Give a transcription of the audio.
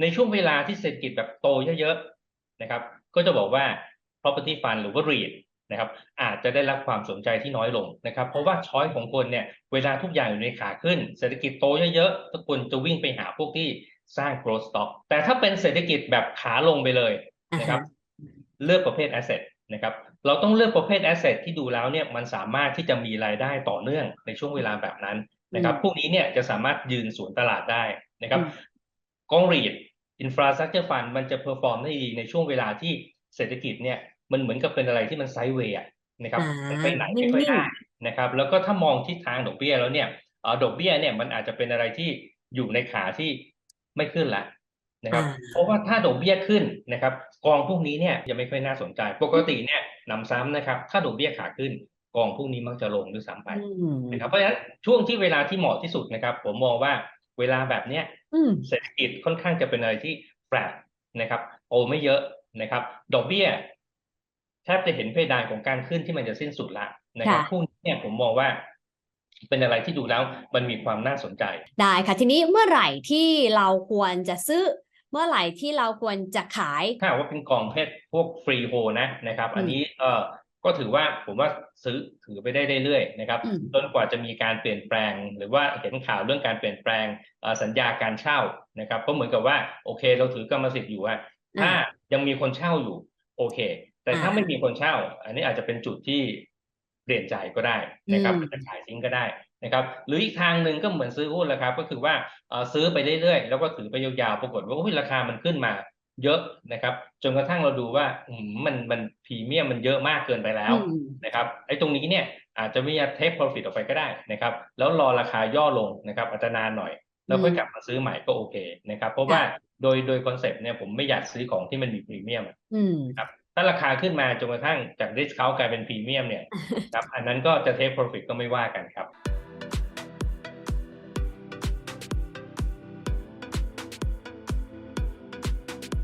ในช่วงเวลาที่เศรษฐกิจแบบโตเยอะๆนะครับ ก็จะบอกว่า property fund หรือว่า REIT นะครับ อาจจะได้รับความสนใจที่น้อยลงนะครับ เพราะว่าช้อยของคนเนี่ยเวลาทุกอย่างอยู่ในขาขึ้น เศรษฐกิจโตเยอะๆทุกคนจะวิ่งไปหาพวกที่สร้าง growth stock แต่ถ้าเป็นเศรษฐกิจแบบขาลงไปเลยอ่านะครับฮะเลือกประเภท asset นะครับเราต้องเลือกประเภท asset ที่ดูแล้วเนี่ยมันสามารถที่จะมีรายได้ต่อเนื่องในช่วงเวลาแบบนั้นนะครับพวกนี้เนี่ยจะสามารถยืนสวนตลาดได้นะครับอืมกองรีด infrastructure fund มันจะ perform ได้ดีในช่วงเวลาที่เศรษฐกิจเนี่ยมันเหมือนกับเป็นอะไรที่มันไซด์เวย์นะครับอ่ามันไปไหนไม่ค่อยนิ่งๆได้นะครับ แล้วก็ถ้ามองทิศทางดอกเบี้ยแล้วเนี่ยเอ่อดอกเบี้ยเนี่ยมันอาจจะเป็นอะไรที่อยู่ในขาที่ไม่ขึ้นละนะครับอ่าเพราะว่าถ้าดอกเบี้ยขึ้นนะครับ กองพวกนี้เนี่ยจะไม่ค่อยน่าสนใจ ปกติเนี่ยนำซ้ำนะครับ ถ้าดอกเบี้ยขาขึ้น กองพวกนี้มักจะลงด้วยซ้ำไปอืมนะครับเพราะฉะนั้นช่วงที่เวลาที่เหมาะที่สุดนะครับ ผมมองว่า เวลาแบบเนี้ยอืมเศรษฐกิจค่อนข้างจะเป็นอะไรที่แปลกนะครับโตไม่เยอะนะครับ ดอกเบี้ยแทบจะเห็นเพดานของการขึ้นที่มันจะสิ้นสุดละนะครับค่ะพวกนี้เนี่ยผมมองว่าเป็นอะไรที่ดูแล้วมันมีความน่าสนใจ ได้ค่ะ ทีนี้เมื่อไหร่ที่เราควรจะซื้อ เมื่อไหร่ที่เราควรจะขาย ถ้าหากว่าเป็นกองประเพศพวกฟรีโฮนะนะครับอืมอันนี้เออ ก็ถือว่าผมว่าซื้อถือไปได้เรื่อยๆนะครับอืมจนกว่าจะมีการเปลี่ยนแปลง หรือว่าเห็นข่าวเรื่องการเปลี่ยนแปลงเอ่อสัญญาการเช่านะครับก็เหมือนกับว่าโอเค เราถือกรรมสิทธิ์อยู่อะถ้ายังมีคนเช่าอยู่ โอเค แต่ถ้าอ่าไม่มีคนเช่า อันนี้อาจจะเป็นจุดที่เปลี่ยนใจก็ได้นะครับอืมอาจจะขายทิ้งก็ได้นะครับหรืออีกทางหนึ่งก็เหมือนซื้อหุ้นแหละครับก็คือว่าเอ่อซื้อไปเรื่อยๆแล้วก็ถือไปยาวๆปรากฏว่าหุ้ยราคามันขึ้นมา เยอะนะครับจนกระทั่งเราดูว่าอืมมันมันพรีเมียมมันเยอะมากเกินไปแล้วอืมนะครับไอ้ตรงนี้เนี่ยอาจจะมีเทคโปรฟิตออกไปก็ได้นะครับแล้วรอราคาย่อลงนะครับอาจจะนานหน่อยแล้วค่อยอืมกลับมาซื้อใหม่ก็โอเคนะครับเพราะว่าโดยโดยคอนเซปต์เนี่ยผมไม่อยากซื้อของที่มันมีพรีเมียมอืมครับถ้าราคาขึ้นมาจนกระทั่งจากดิสคาวกลายเป็นพรีเมียมเนี่ยครับอันนั้นก็จะเทคโปรฟิตก็ไม่ว่ากันครับ